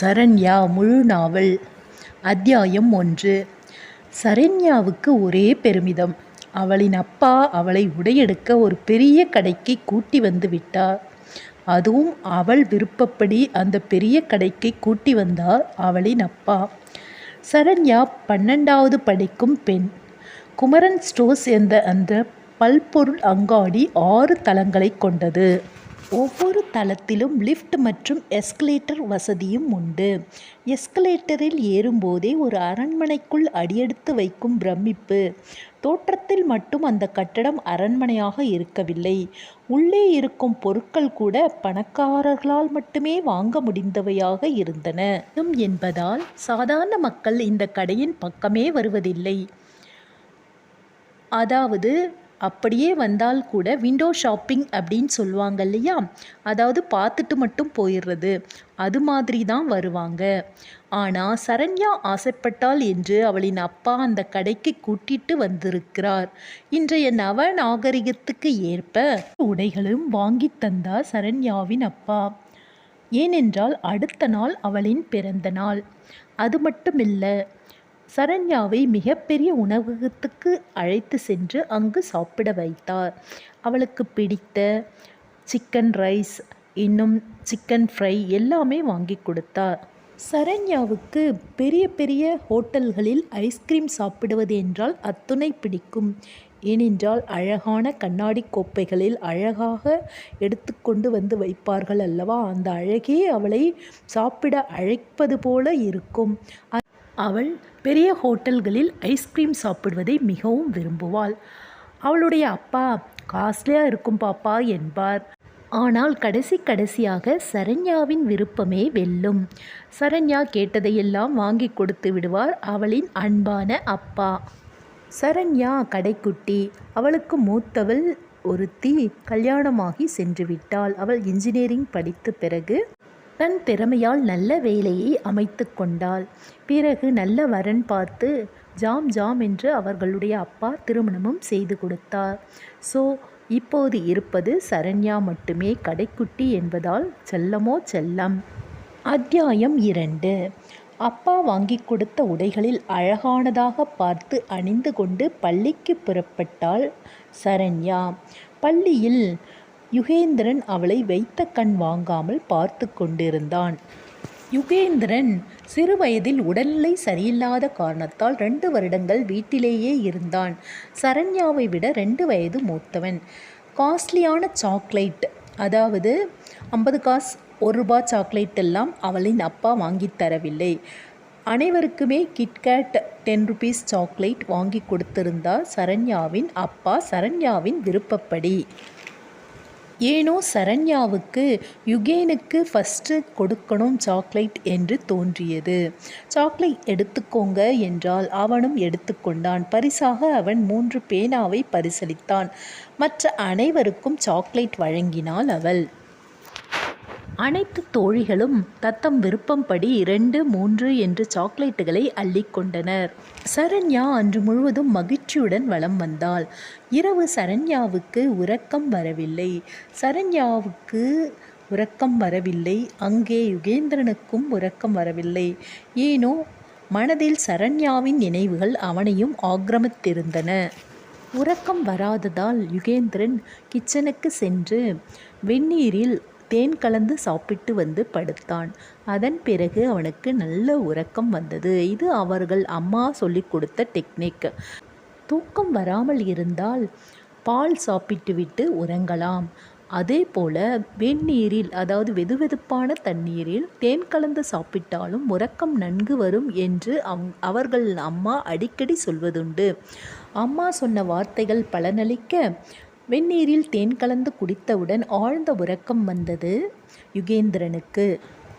சரண்யா முழு நாவல். அத்தியாயம் ஒன்று. சரண்யாவுக்கு ஒரே பெருமிதம். அவளின் அப்பா அவளை உடையெடுக்க ஒரு பெரிய கடைக்கு கூட்டி வந்து விட்டார். அதுவும் அவள் விருப்பப்படி அந்த பெரிய கடைக்கு கூட்டி வந்தார் அவளின் அப்பா. சரண்யா பன்னெண்டாவது படிக்கும் பெண். குமரன் ஸ்டோர்ஸ் என்ற அந்த பல்பொருள் அங்காடி ஆறு தளங்களை கொண்டது. ஒவ்வொரு தளத்திலும் லிஃப்ட் மற்றும் எஸ்கலேட்டர் வசதியும் உண்டு. எஸ்கலேட்டரில் ஏறும்போதே ஒரு அரண்மனைக்குள் அடியெடுத்து வைக்கும் பிரமிப்பு. தோற்றத்தில் மட்டும் அந்த கட்டடம் அரண்மனையாக இருக்கவில்லை. உள்ளே இருக்கும் பொருட்கள் கூட பணக்காரர்களால் மட்டுமே வாங்க முடிந்தவையாக இருந்தன. என்பதால் சாதாரண மக்கள் இந்த கடையின் பக்கமே வருவதில்லை. அதாவது அப்படியே வந்தால் கூட விண்டோ ஷாப்பிங் அப்படின்னு சொல்லுவாங்க இல்லையா? அதாவது பார்த்துட்டு மட்டும் போயிடுறது. அது மாதிரி தான் வருவாங்க. ஆனால் சரண்யா ஆசைப்பட்டாள் என்று அவளின் அப்பா அந்த கடைக்கு கூட்டிட்டு வந்திருக்கிறார். இன்றைய நவ நாகரிகத்துக்கு ஏற்ப உடைகளும் வாங்கி தந்தார் சரண்யாவின் அப்பா. ஏனென்றால் அடுத்த நாள் அவளின் பிறந்த நாள். அது மட்டுமில்லை சரண்யாவை மிகப்பெரிய உணவகத்துக்கு அழைத்து சென்று அங்கு சாப்பிட வைத்தார். அவளுக்கு பிடித்த சிக்கன் ரைஸ் இன்னும் சிக்கன் ஃப்ரை எல்லாமே வாங்கி கொடுத்தார். சரண்யாவுக்கு பெரிய பெரிய ஹோட்டல்களில் ஐஸ்கிரீம் சாப்பிடுவது என்றால் அத்துணை பிடிக்கும். ஏனென்றால் அழகான கண்ணாடி கோப்பைகளில் அழகாக எடுத்துக்கொண்டு வந்து வைப்பார்கள் அல்லவா? அந்த அழகே அவளை சாப்பிட அழைப்பது போல இருக்கும். அவள் பெரிய ஹோட்டல்களில் ஐஸ்கிரீம் சாப்பிடுவதை மிகவும் விரும்புவாள். அவளுடைய அப்பா காஸ்ட்லியாக இருக்கும் பாப்பா என்பார். ஆனால் கடைசி கடைசியாக சரண்யாவின் விருப்பமே வெல்லும். சரண்யா கேட்டதையெல்லாம் வாங்கி கொடுத்து விடுவார் அவளின் அன்பான அப்பா. சரண்யா கடைக்குட்டி. அவளுக்கு மூத்தவள் ஒருத்தி. கல்யாணமாகி சென்று விட்டாள். அவள் இன்ஜினியரிங் படித்த பிறகு தன் திறமையால் நல்ல வேலையை அமைத்து கொண்டாள். பிறகு நல்ல வரன் பார்த்து ஜாம் ஜாம் என்று அவர்களுடைய அப்பா திருமணமும் செய்து கொடுத்தார். ஸோ இப்போது இருப்பது சரண்யா மட்டுமே கடைக்குட்டி என்பதால் செல்லமோ செல்லம். அத்தியாயம் இரண்டு. அப்பா வாங்கி கொடுத்த உடைகளில் அழகானதாக பார்த்து அணிந்து கொண்டு பள்ளிக்கு புறப்பட்டாள் சரண்யா. பள்ளியில் யுகேந்திரன் அவளை வைத்த கண் வாங்காமல் பார்த்து கொண்டிருந்தான். யுகேந்திரன் சிறு வயதில் உடல்நிலை சரியில்லாத காரணத்தால் ரெண்டு வருடங்கள் வீட்டிலேயே இருந்தான். சரண்யாவை விட ரெண்டு வயது மூத்தவன். காஸ்ட்லியான சாக்லேட் அதாவது ஐம்பது காசு ஒரு ரூபா சாக்லேட் எல்லாம் அவளின் அப்பா வாங்கி தரவில்லை. அனைவருக்குமே கிட்கேட் டென் ருபீஸ் சாக்லேட் வாங்கி கொடுத்திருந்தார் சரண்யாவின் அப்பா சரண்யாவின் விருப்பப்படி. ஏனோ சரண்யாவுக்கு யுகேனுக்கு ஃபஸ்ட்டு கொடுக்கணும் சாக்லேட் என்று தோன்றியது. சாக்லேட் எடுத்துக்கோங்க என்றால் அவனும் எடுத்துக்கொண்டான். பரிசாக அவன் மூன்று பேனாவை பரிசளித்தான். மற்ற அனைவருக்கும் சாக்லேட் வழங்கினாள் அவள். அனைத்து தோழிகளும் தத்தம் விருப்பம்படி இரண்டு மூன்று என்று சாக்லேட்டுகளை அள்ளிக்கொண்டனர் சரண்யா அன்று முழுவதும் மகிழ்ச்சியுடன் வலம் வந்தாள். இரவு சரண்யாவுக்கு உறக்கம் வரவில்லை. சரண்யாவுக்கு உறக்கம் வரவில்லை. அங்கே யுகேந்திரனுக்கும் உறக்கம் வரவில்லை. ஏனோ மனதில் சரண்யாவின் நினைவுகள் அவனையும் ஆக்கிரமித்திருந்தன. உறக்கம் வராததால் யுகேந்திரன் கிச்சனுக்கு சென்று வெந்நீரில் தேன் கலந்து சாப்பிட்டு வந்து படுத்தான். அதன் பிறகு அவனுக்கு நல்ல உறக்கம் வந்தது. இது அவர்கள் அம்மா சொல்லி கொடுத்த டெக்னிக். தூக்கம் வராமல் இருந்தால் பால் சாப்பிட்டுவிட்டு உறங்கலாம். அதே போல் வெந்நீரில் அதாவது வெதுவெதுப்பான தண்ணீரில் தேன் கலந்து சாப்பிட்டாலும் உறக்கம் நன்கு வரும் என்று அவ் அவர்கள் அம்மா அடிக்கடி சொல்வதுண்டு. அம்மா சொன்ன வார்த்தைகள் பலனளிக்க வெந்நீரில் தேன் கலந்து குடித்தவுடன் ஆழ்ந்த உறக்கம் வந்தது. யுகேந்திரனுக்கு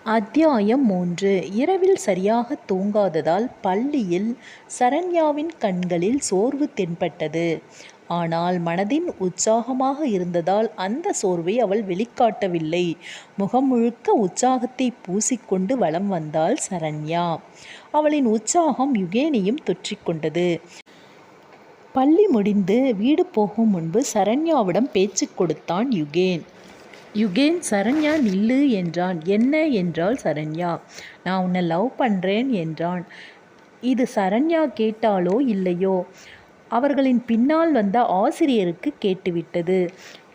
அத்தியாயம் மூன்று. இரவில் சரியாக தூங்காததால் பள்ளியில் சரண்யாவின் கண்களில் சோர்வு தென்பட்டது. ஆனால் மனதின் உற்சாகமாக இருந்ததால் அந்த சோர்வை அவள் வெளிக்காட்டவில்லை. முகம் முழுக்க உற்சாகத்தை பூசிக்கொண்டு வலம் வந்தாள் சரண்யா. அவளின் உற்சாகம் யுகேனையும் தொற்றிக்கொண்டது. பள்ளி முடிந்து வீடு போகும் முன்பு சரண்யாவிடம் பேச்சு கொடுத்தான் யுகேன். யுகேன் சரண்யா நில்லு என்றான். என்ன என்றாள் சரண்யா? நான் உன்னை லவ் பண்ணுறேன் என்றான். இது சரண்யா கேட்டாலோ இல்லையோ? அவர்களின் பின்னால் வந்த ஆசிரியருக்கு கேட்டுவிட்டது.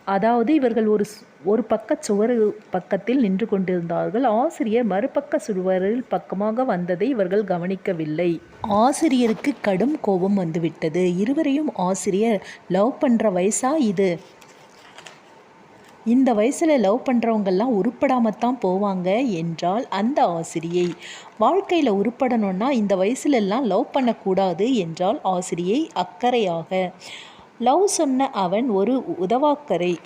அதாவது இவர்கள் ஒரு ஒரு பக்க சுவர் பக்கத்தில் நின்று கொண்டிருந்தார்கள். ஆசிரியர் மறுபக்க சுவரில் பக்கமாக வந்ததை இவர்கள் கவனிக்கவில்லை. ஆசிரியருக்கு கடும் கோபம் வந்துவிட்டது. இருவரையும் ஆசிரியர் லவ் பண்ணுற வயசா இது? இந்த வயசில் லவ் பண்ணுறவங்கெல்லாம் உருப்படாமத்தான் போவாங்க என்றால் அந்த ஆசிரியை. வாழ்க்கையில் உருப்படணும்னா இந்த வயசுலெல்லாம் லவ் பண்ணக்கூடாது என்றால் ஆசிரியை அக்கறையாக. லவ் சொன்ன அவன் ஒரு உதவாக்கரை.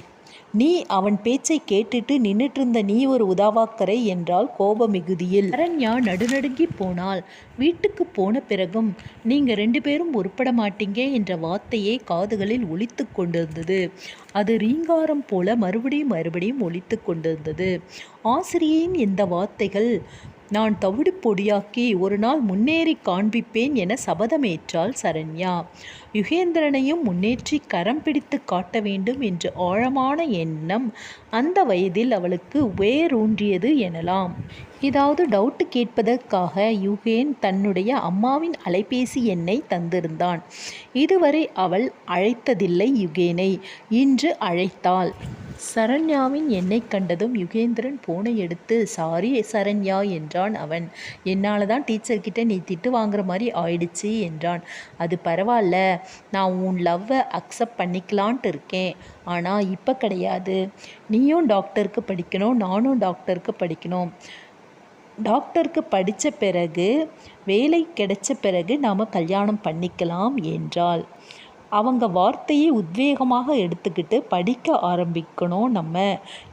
நீ அவன் பேச்சை கேட்டுட்டு நின்றுட்டிருந்த நீ ஒரு உதாவாக்கரை என்றால் கோப மிகுதியில் அரண்யா நடுநடுங்கி போனாள். வீட்டுக்கு போன பிறகும் நீங்கள் ரெண்டு பேரும் உருப்பட மாட்டீங்க என்ற வார்த்தையே காதுகளில் ஒழித்து கொண்டிருந்தது. அது ரீங்காரம் போல மறுபடியும் மறுபடியும் ஒழித்து கொண்டிருந்தது. ஆசிரியையின் இந்த வார்த்தைகள் நான் தவிடு பொடியாக்கி ஒரு நாள் முன்னேறி காண்பிப்பேன் என சபதமேற்றாள் சரண்யா. யுகேந்திரனையும் முன்னேற்றி கரம் பிடித்து காட்ட வேண்டும் என்ற ஆழமான எண்ணம் அந்த வயதில் அவளுக்கு வேரூன்றியது எனலாம். ஏதாவது டவுட்டு கேட்பதற்காக யுகேன் தன்னுடைய அம்மாவின் அலைபேசி எண்ணை தந்திருந்தான். இதுவரை அவள் அழைத்ததில்லை யுகேனை. இன்று அழைத்தாள். சரண்யாவின் எண்ணெய் கண்டதும் யுகேந்திரன் போனை எடுத்து சாரி சரண்யா என்றான் அவன். என்னால் தான் டீச்சர்கிட்ட நீ திட்டு வாங்குற மாதிரி ஆயிடுச்சு என்றான். அது பரவாயில்ல. நான் உன் லவ்வை அக்செப்ட் பண்ணிக்கலான்ட்டு இருக்கேன். ஆனால் இப்போ கிடையாது. நீயும் டாக்டருக்கு படிக்கணும் நானும் டாக்டருக்கு படிக்கணும். டாக்டருக்கு படித்த பிறகு வேலை கிடைச்ச பிறகு நாம் கல்யாணம் பண்ணிக்கலாம் என்றாள். அவங்க வார்த்தையை உத்வேகமாக எடுத்துக்கிட்டு படிக்க ஆரம்பிக்கணும் நம்ம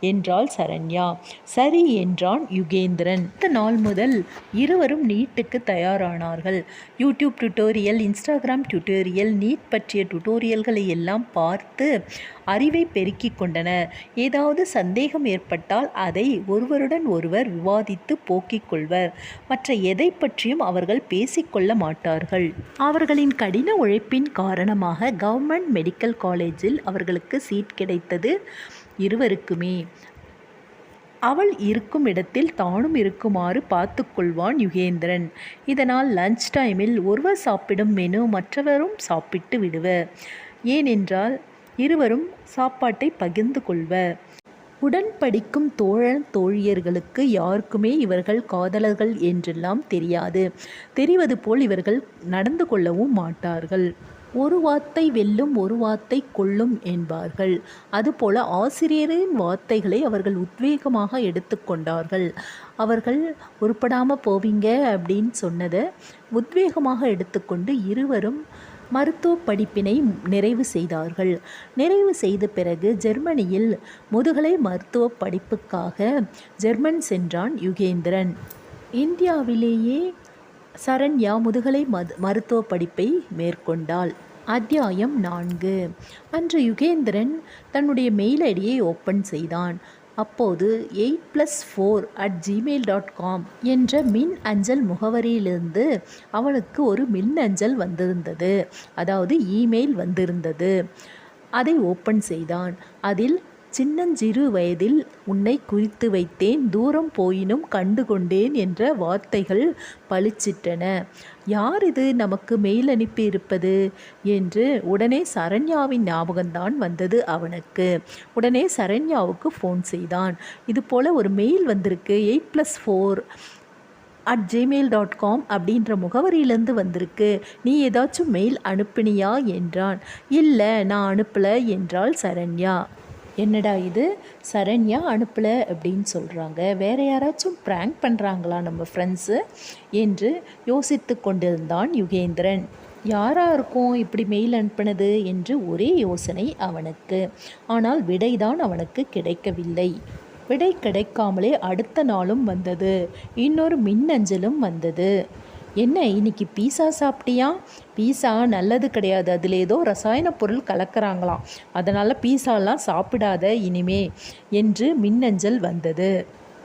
என்றாள் சரண்யா. சரி என்றான் யுகேந்திரன். அடுத்த நாள் முதல் இருவரும் நீட்டுக்கு தயாரானார்கள். YouTube tutorial Instagram tutorial NEET பற்றிய டுட்டோரியல்களை எல்லாம் பார்த்து அறிவை பெருக்கிக் கொண்டனர் ஏதாவது சந்தேகம் ஏற்பட்டால் அதை ஒருவருடன் ஒருவர் விவாதித்து போக்கிக் கொள்வர். மற்ற எதை பற்றியும் அவர்கள் பேசிக்கொள்ள மாட்டார்கள். அவர்களின் கடின உழைப்பின் காரணமாக கவர்மெண்ட் மெடிக்கல் காலேஜில் அவர்களுக்கு சீட் கிடைத்தது இருவருக்குமே. அவள் இருக்கும் இடத்தில் தானும் இருக்குமாறு பார்த்துக்கொள்வான் யுகேந்திரன். இதனால் லஞ்ச் டைமில் ஒருவர் சாப்பிடும் மெனு மற்றவரும் சாப்பிட்டு விடுவர். ஏனென்றால் இருவரும் சாப்பாட்டை பகிர்ந்து கொள்வர் உடன் படிக்கும் தோழன் தோழியர்களுக்கு யாருக்குமே இவர்கள் காதலர்கள் என்றெல்லாம் தெரியாது. தெரிவது போல் இவர்கள் நடந்து கொள்ளவும் மாட்டார்கள். ஒரு வார்த்தை வெல்லும் ஒரு வார்த்தை கொள்ளும் என்பார்கள். அதுபோல ஆசிரியரின் வார்த்தைகளை அவர்கள் உத்வேகமாக எடுத்துக்கொண்டார்கள் அவர்கள் உருப்படாமல் போவீங்க அப்படின்னு சொன்னதை உத்வேகமாக எடுத்துக்கொண்டு இருவரும் மருத்துவ படிப்பினை நிறைவு செய்தார்கள். நிறைவு செய்த பிறகு ஜெர்மனியில் முதுகலை மருத்துவ படிப்புக்காக ஜெர்மன் சென்றான் யுகேந்திரன். இந்தியாவிலேயே சரண்யா முதுகலை மது மருத்துவ படிப்பை மேற்கொண்டாள். அத்தியாயம் நான்கு. அன்று யுகேந்திரன் தன்னுடைய மெயில் ஐடியை ஓப்பன் செய்தான். அப்போது eight plus four at Gmail dot com என்ற மின் அஞ்சல் முகவரியிலிருந்து அவனுக்கு ஒரு மின் அஞ்சல் வந்திருந்தது. அதாவது இமெயில் வந்திருந்தது. அதை ஓப்பன் செய்தான். அதில் சின்னஞ்சிறு வயதில் உன்னை குறித்து வைத்தேன் தூரம் போயினும் கண்டு கொண்டேன் என்ற வார்த்தைகள் பளிச்சிட்டன. யார் இது நமக்கு மெயில் அனுப்பி இருப்பது என்று உடனே சரண்யாவின் ஞாபகம்தான் வந்தது அவனுக்கு. உடனே சரண்யாவுக்கு ஃபோன் செய்தான். இது போல் ஒரு மெயில் வந்திருக்கு. Eight plus four at Gmail dot com அப்படின்ற முகவரியிலேருந்து வந்திருக்கு. நீ ஏதாச்சும் மெயில் அனுப்பினியா? என்றான். இல்லை நான் அனுப்பலை என்றாள் சரண்யா. என்னடா இது? சரண்யா அனுப்பலை அப்படின்னு சொல்கிறாங்க வேற யாராச்சும் ப்ராங்க் பண்ணுறாங்களா நம்ம ஃப்ரெண்ட்ஸு என்று யோசித்து கொண்டிருந்தான் யுகேந்திரன். யாராக இருக்கும் இப்படி மெயில் அனுப்பினது? என்று ஒரே யோசனை அவனுக்கு. ஆனால் விடைதான் அவனுக்கு கிடைக்கவில்லை. விடை கிடைக்காமலே அடுத்த நாளும் வந்தது. இன்னொரு மின்னஞ்சலும் வந்தது. என்ன இன்னைக்கு பீஸா சாப்பிட்டியா? பீஸா நல்லது கிடையாது. அதில் ஏதோ ரசாயன பொருள் கலக்கிறாங்களாம். அதனால் பீஸாலாம் சாப்பிடாத இனிமே என்று மின்னஞ்சல் வந்தது.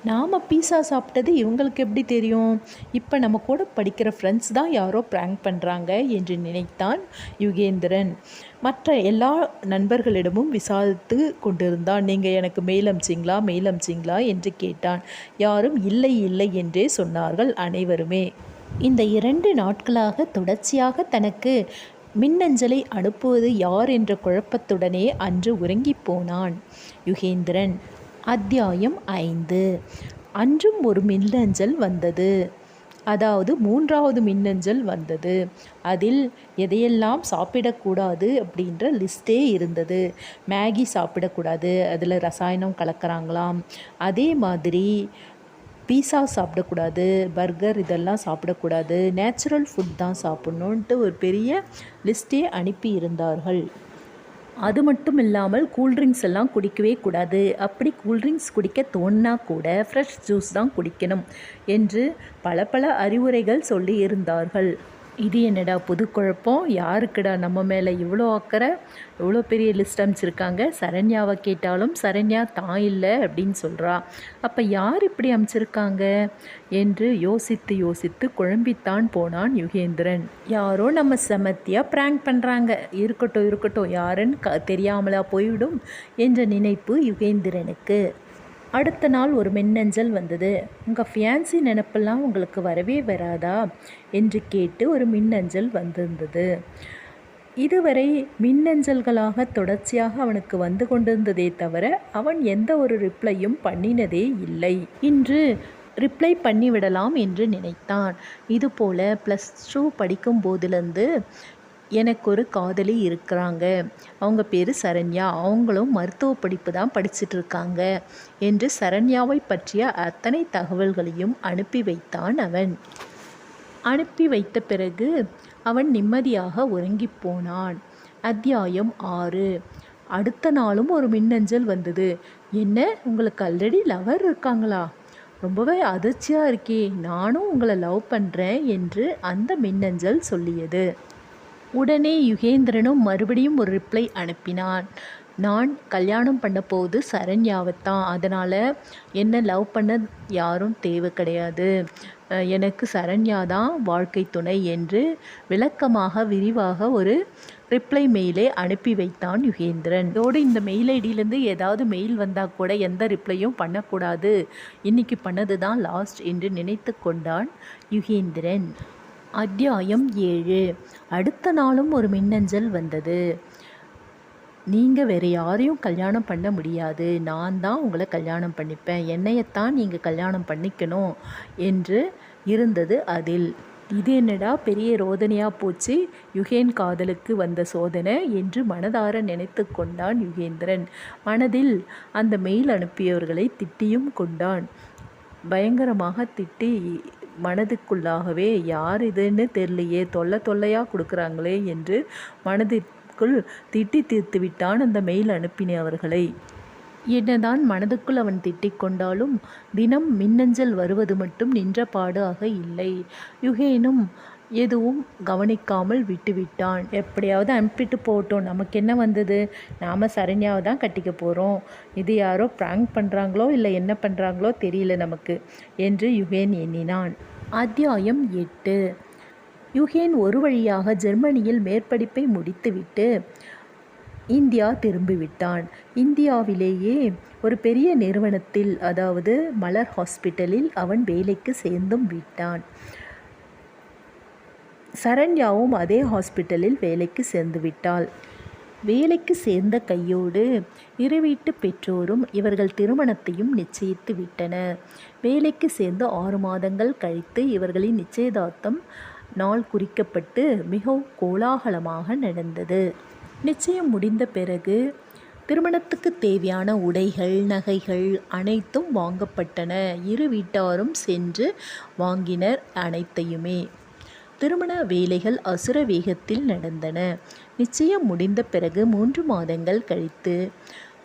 நாம் பீஸா சாப்பிட்டது இவங்களுக்கு எப்படி தெரியும்? இப்போ நம்ம கூட படிக்கிற ஃப்ரெண்ட்ஸ் தான் யாரோ ப்ராங்க் பண்ணுறாங்க என்று நினைத்தான் யுகேந்திரன். மற்ற எல்லா நண்பர்களிடமும் விசாரித்து கொண்டிருந்தான். நீங்கள் எனக்கு மெயில் அமிச்சிங்களா மெயில் அமிச்சிங்களா என்று கேட்டான். யாரும் இல்லை இல்லை என்றே சொன்னார்கள் அனைவருமே. இந்த இரண்டு நாட்களாக தொடர்ச்சியாக தனக்கு மின்னஞ்சலை அனுப்புவது யார் என்ற குழப்பத்துடனே அன்று உறங்கிப் போனான். யுகேந்திரன் அத்தியாயம் ஐந்து. அன்றும் ஒரு மின்னஞ்சல் வந்தது. அதாவது மூன்றாவது மின்னஞ்சல் வந்தது. அதில் எதையெல்லாம் சாப்பிடக்கூடாது அப்படின்ற லிஸ்ட்டே இருந்தது. மேகி சாப்பிடக்கூடாது அதில் ரசாயனம் கலக்கிறாங்களாம். அதே மாதிரி பீஸா சாப்பிடக்கூடாது பர்கர் இதெல்லாம் சாப்பிடக்கூடாது நேச்சுரல் ஃபுட் தான் சாப்பிட்ணுன்ட்டு ஒரு பெரிய லிஸ்ட்டே அனுப்பி இருந்தார்கள். அது மட்டும் இல்லாமல் கூல்ட்ரிங்க்ஸ் எல்லாம் குடிக்கவே கூடாது. அப்படி கூல்ட்ரிங்க்ஸ் குடிக்க தோணுனா கூட ஃப்ரெஷ் ஜூஸ் தான் குடிக்கணும் என்று பல பல அறிவுரைகள் சொல்லி இருந்தார்கள். இது என்னடா புது குழப்பம்? யாருக்குடா நம்ம மேலே இவ்வளோ அக்கறை? இவ்வளோ பெரிய லிஸ்ட் அனுப்பிச்சிருக்காங்க சரண்யாவை கேட்டாலும் சரண்யா தான் இல்லை அப்படின்னு சொல்கிறா அப்போ யார் இப்படி அமைச்சிருக்காங்க? என்று யோசித்து யோசித்து குழம்பித்தான் போனான் யுகேந்திரன். யாரோ நம்ம செமத்தியாக ப்ராங்க் பண்ணுறாங்க இருக்கட்டும் இருக்கட்டும் யாருன்னு க தெரியாமலா போய்விடும் என்ற நினைப்பு யுகேந்திரனுக்கு. அடுத்த நாள் ஒரு மின்னஞ்சல் வந்தது. உங்கள் ஃபியான்சி நினப்பெல்லாம் உங்களுக்கு வரவே வராதா? என்று கேட்டு ஒரு மின்னஞ்சல் வந்திருந்தது. இதுவரை மின்னஞ்சல்களாக தொடர்ச்சியாக அவனுக்கு வந்து கொண்டிருந்ததே தவிர அவன் எந்த ஒரு ரிப்ளையும் பண்ணினதே இல்லை. இன்று ரிப்ளை பண்ணிவிடலாம் என்று நினைத்தான். இதுபோல் ப்ளஸ் டூ படிக்கும் போதிலிருந்து எனக்கு ஒரு காதலி இருக்கிறாங்க. அவங்க பேர் சரண்யா. அவங்களும் மருத்துவ படிப்பு தான் படிச்சிட்ருக்காங்க என்று சரண்யாவை பற்றிய அத்தனை தகவல்களையும் அனுப்பி வைத்தான் அவன். அனுப்பி வைத்த பிறகு அவன் நிம்மதியாக உறங்கிப் போனான். அத்தியாயம் ஆறு. அடுத்த நாளும் ஒரு மின்னஞ்சல் வந்தது. என்ன உங்களுக்கு ஆல்ரெடி லவர் இருக்காங்களா? ரொம்பவே அதிர்ச்சியாக இருக்கே. நானும் உங்களை லவ் பண்ணுறேன் என்று அந்த மின்னஞ்சல் சொல்லியது. உடனே யுகேந்திரனும் மறுபடியும் ஒரு ரிப்ளை அனுப்பினான். நான் கல்யாணம் பண்ண போது சரண்யாவைத்தான். அதனால் என்ன லவ் பண்ண யாரும் தேவை கிடையாது. எனக்கு சரண்யா தான் வாழ்க்கை துணை என்று விளக்கமாக விரிவாக ஒரு ரிப்ளை மெயிலை அனுப்பி வைத்தான் யுகேந்திரன். இதோடு இந்த மெயில் ஐடியிலேருந்து ஏதாவது மெயில் வந்தால் கூட எந்த ரிப்ளையும் பண்ணக்கூடாது. இன்னைக்கு பண்ணது தான் லாஸ்ட் என்று நினைத்து கொண்டான் யுகேந்திரன். அத்தியாயம் ஏழு. அடுத்த நாளும் ஒரு மின்னஞ்சல் வந்தது. நீங்கள் வேறு யாரையும் கல்யாணம் பண்ண முடியாது. நான் தான் உங்களை கல்யாணம் பண்ணிப்பேன். என்னையத்தான் நீங்கள் கல்யாணம் பண்ணிக்கணும் என்று இருந்தது அதில். இது என்னடா பெரிய ரோதனையாக போச்சு? யுகேன் காதலுக்கு வந்த சோதனை என்று மனதார நினைத்து கொண்டான் யுகேந்திரன். மனதில் அந்த மெயில் அனுப்பியவர்களை திட்டியும் கொண்டான். பயங்கரமாக திட்டி மனதுக்குள்ளாகவே யார் இதுன்னு தெரியலையே தொல்லை தொல்லையாக கொடுக்குறாங்களே என்று மனதிற்குள் திட்டி தீர்த்து விட்டான் அந்த மெயில் அனுப்பினவர்களை என்னதான் மனதுக்குள் அவன் திட்டிக் கொண்டாலும் தினம் மின்னஞ்சல் வருவது மட்டும் நின்ற பாடாக இல்லை. யுகேனும் எதுவும் கவனிக்காமல் விட்டுவிட்டான். எப்படியாவது அனுப்பிட்டு போகட்டும் நமக்கு என்ன வந்தது? நாம் சரண்யாவை தான் கட்டிக்க போகிறோம் இது யாரோ ப்ராங்க் பண்ணுறாங்களோ இல்லை என்ன பண்ணுறாங்களோ தெரியல நமக்கு என்று யுகேன் எண்ணினான். அத்தியாயம் எட்டு. யுகேன் ஒரு வழியாக ஜெர்மனியில் மேற்படிப்பை முடித்துவிட்டு இந்தியா திரும்பிவிட்டான். இந்தியாவிலேயே ஒரு பெரிய நிறுவனத்தில் அதாவது மலர் ஹாஸ்பிட்டலில் அவன் வேலைக்கு சேர்ந்தும் விட்டான். சரண்யாவும் அதே ஹாஸ்பிட்டலில் வேலைக்கு சேர்ந்து விட்டாள். வேலைக்கு சேர்ந்த கையோடு இரு வீட்டு பெற்றோரும் இவர்கள் திருமணத்தையும் நிச்சயித்து விட்டனர். வேலைக்கு சேர்ந்து ஆறு மாதங்கள் கழித்து இவர்களின் நிச்சயதார்த்தம் நாள் குறிக்கப்பட்டு மிகவும் கோலாகலமாக நடந்தது. நிச்சயம் முடிந்த பிறகு திருமணத்துக்கு தேவையான உடைகள் நகைகள் அனைத்தும் வாங்கப்பட்டன. இரு வீட்டாரும் சென்று வாங்கினர் அனைத்தையுமே. திருமண வேலைகள் அசுர வேகத்தில் நடந்தன. நிச்சயம் முடிந்த பிறகு மூன்று மாதங்கள் கழித்து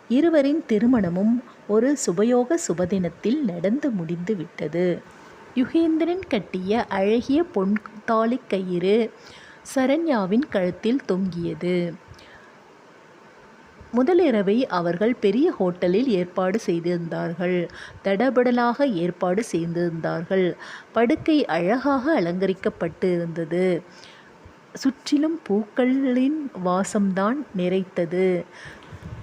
இருவரின் திருமணமும் ஒரு சுபயோக சுபதினத்தில் நடந்து முடிந்து விட்டது. யுகேந்திரன் கட்டிய அழகிய பொன் தாலி கயிறு சரண்யாவின் கழுத்தில் தொங்கியது. முதலிரவை அவர்கள் பெரிய ஹோட்டலில் ஏற்பாடு செய்திருந்தார்கள். தடபடலாக ஏற்பாடு செய்திருந்தார்கள். படுக்கை அழகாக அலங்கரிக்கப்பட்டு இருந்தது சுற்றிலும் பூக்களின் வாசம்தான் நிறைத்தது.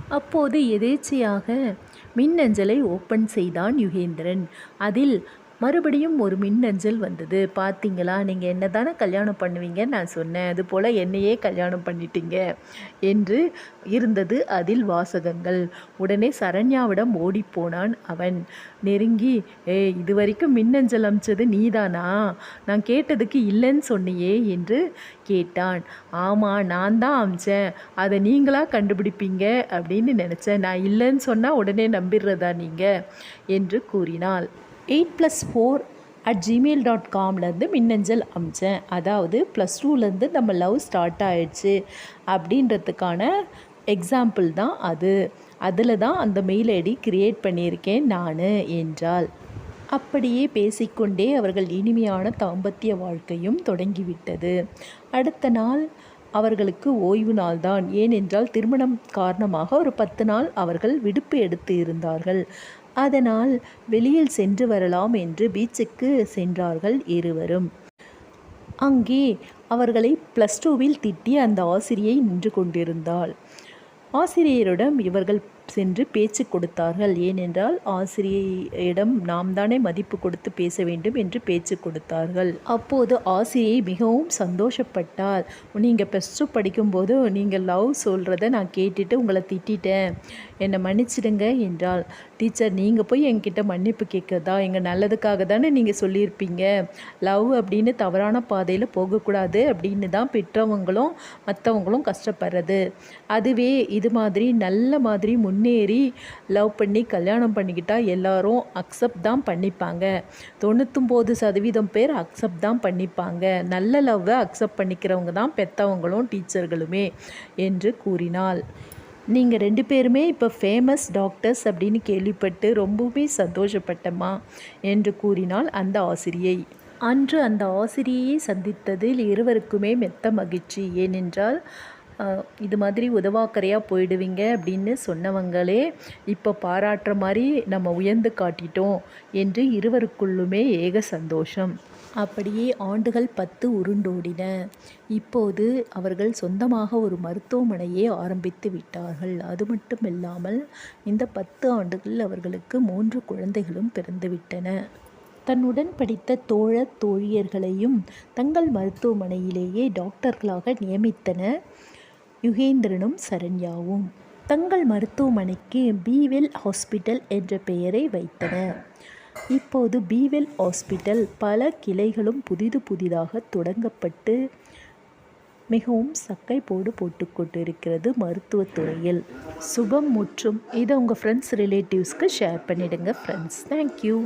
அப்போது எதேச்சையாக மின்னஞ்சலை ஓப்பன் செய்தான் யுகேந்திரன். அதில் மறுபடியும் ஒரு மின்னஞ்சல் வந்தது. பார்த்தீங்களா நீங்கள் என்ன தானே கல்யாணம் பண்ணுவீங்கன்னு நான் சொன்னேன். அதுபோல் என்னையே கல்யாணம் பண்ணிட்டீங்க என்று இருந்தது அதில் வாசகங்கள். உடனே சரண்யாவிடம் ஓடிப்போனான் அவன். நெருங்கி ஏ இது வரைக்கும் மின்னஞ்சல் அமிச்சது நீதானா? நான் கேட்டதுக்கு இல்லைன்னு சொன்னியே என்று கேட்டான். ஆமாம் நான் தான் அமிச்சேன். அதை நீங்களாக கண்டுபிடிப்பீங்க? அப்படின்னு நினச்சேன். நான் இல்லைன்னு சொன்னால் உடனே நம்பிடுறதா நீங்கள் என்று கூறினாள். Eight plus four at Gmail dot காம்லேருந்து மின்னஞ்சல் அமிச்சேன். அதாவது ப்ளஸ் டூலேருந்து நம்ம லவ் ஸ்டார்ட் ஆயிடுச்சு அப்படின்றதுக்கான எக்ஸாம்பிள் தான் அது. அதில் தான் அந்த மெயில் ஐடி கிரியேட் பண்ணியிருக்கேன் நான் என்றால் அப்படியே பேசிக்கொண்டே அவர்கள் இனிமையான தாம்பத்திய வாழ்க்கையும் தொடங்கிவிட்டது. அடுத்த நாள் அவர்களுக்கு ஓய்வு நாள்தான் ஏனென்றால் திருமணம் காரணமாக ஒரு பத்து நாள் அவர்கள் விடுப்பு எடுத்து இருந்தார்கள். அதனால் வெளியில் சென்று வரலாம் என்று பீச்சுக்கு சென்றார்கள் இருவரும். அங்கே அவர்களை ப்ளஸ் டூவில் திட்டி அந்த ஆசிரியை நின்று கொண்டிருந்தாள். ஆசிரியரிடம் இவர்கள் சென்று பேச்சு கொடுத்தார்கள். ஏனென்றால் ஆசிரியரிடம் நாம் தானே மதிப்பு கொடுத்து பேச வேண்டும் என்று பேச்சு கொடுத்தார்கள். அப்போது ஆசிரியை மிகவும் சந்தோஷப்பட்டார். நீங்கள் ப்ளஸ் டூ படிக்கும்போது நீங்கள் லவ் சொல்கிறத நான் கேட்டுட்டு உங்களை திட்டேன் என்னை மன்னிச்சிடுங்க என்றால் டீச்சர் நீங்கள் போய் என்கிட்ட மன்னிப்பு கேட்குறதா? எங்கள் நல்லதுக்காக தானே நீங்கள் சொல்லியிருப்பீங்க. லவ் அப்படின்னு தவறான பாதையில் போகக்கூடாது அப்படின்னு தான் பெற்றவங்களும் மற்றவங்களும் கஷ்டப்படுறது. அதுவே இது மாதிரி நல்ல மாதிரி முன் முன்னேறி லவ் பண்ணி கல்யாணம் பண்ணிக்கிட்டால் எல்லாரும் அக்செப்ட் தான் பண்ணிப்பாங்க. தொண்ணூத்தொம்பது சதவீதம் பேர் அக்செப்ட் தான் பண்ணிப்பாங்க. நல்ல லவ்வை அக்செப்ட் பண்ணிக்கிறவங்க தான் பெற்றவங்களும் டீச்சர்களுமே என்று கூறினாள். நீங்கள் ரெண்டு பேருமே இப்போ ஃபேமஸ் டாக்டர்ஸ் அப்படின்னு கேள்விப்பட்டு ரொம்பவே சந்தோஷப்பட்டம்மா என்று கூறினாள் அந்த ஆசிரியை. அன்று அந்த ஆசிரியையை சந்தித்ததில் இருவருக்குமே மெத்த மகிழ்ச்சி. ஏனென்றால் இது மாதிரி உதவாக்கரையாக போயிடுவீங்க அப்படின்னு சொன்னவங்களே இப்போ பாராட்டுற மாதிரி நம்ம உயர்ந்து காட்டிட்டோம் என்று இருவருக்குள்ளுமே ஏக சந்தோஷம். அப்படியே ஆண்டுகள் பத்து உருண்டோடின. இப்போது அவர்கள் சொந்தமாக ஒரு மருத்துவமனையை ஆரம்பித்து விட்டார்கள். அது மட்டும் இல்லாமல் இந்த பத்து ஆண்டுகளில் அவர்களுக்கு மூன்று குழந்தைகளும் பிறந்துவிட்டன தன்னுடன் படித்த தோழர் தோழியர்களையும் தங்கள் மருத்துவமனையிலேயே டாக்டர்களாக நியமித்தன யுகேந்திரனும் சரண்யாவும் தங்கள் மருத்துவமனைக்கு பீவெல் ஹாஸ்பிட்டல் என்ற பெயரை வைத்தன. இப்போது பீவெல் ஹாஸ்பிட்டல் பல கிளைகளும் புதிது புதிதாக தொடங்கப்பட்டு மிகவும் சக்கை போடு போட்டுக்கொண்டிருக்கிறது மருத்துவத்துறையில் சுபம் மற்றும் இதை உங்கள் ஃப்ரெண்ட்ஸ் ரிலேட்டிவ்ஸ்க்கு ஷேர் பண்ணிடுங்க ஃப்ரெண்ட்ஸ் தேங்க்யூ